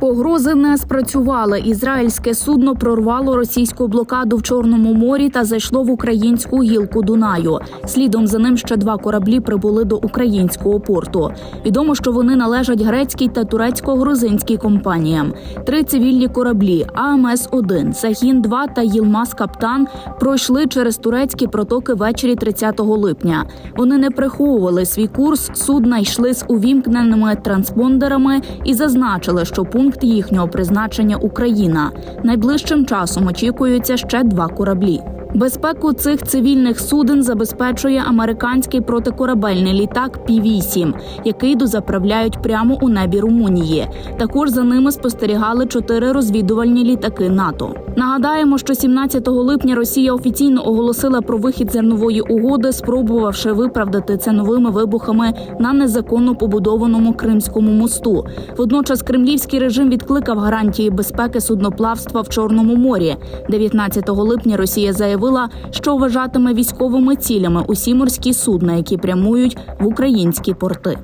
Погрози не спрацювали. Ізраїльське судно прорвало російську блокаду в Чорному морі та зайшло в українську гілку Дунаю. Слідом за ним ще два кораблі прибули до українського порту. Відомо, що вони належать грецькій та турецько-грузинській компаніям. Три цивільні кораблі АМС 1 Сахін 2 та Їлмаз Каптан пройшли через турецькі протоки ввечері 30 липня. Вони не приховували свій курс. Судна йшли з увімкненими транспондерами і зазначили, що пункт їхнього призначення Україна. Найближчим часом очікуються ще два кораблі. Безпеку цих цивільних суден забезпечує американський протикорабельний літак Пі-8, який дозаправляють прямо у небі Румунії. Також за ними спостерігали чотири розвідувальні літаки НАТО. Нагадаємо, що 17 липня Росія офіційно оголосила про вихід зернової угоди, спробувавши виправдати це новими вибухами на незаконно побудованому Кримському мосту. Водночас кремлівський режим відкликав гарантії безпеки судноплавства в Чорному морі. 19 липня Росія заявила, що вважатиме військовими цілями усі морські судна, які прямують в українські порти.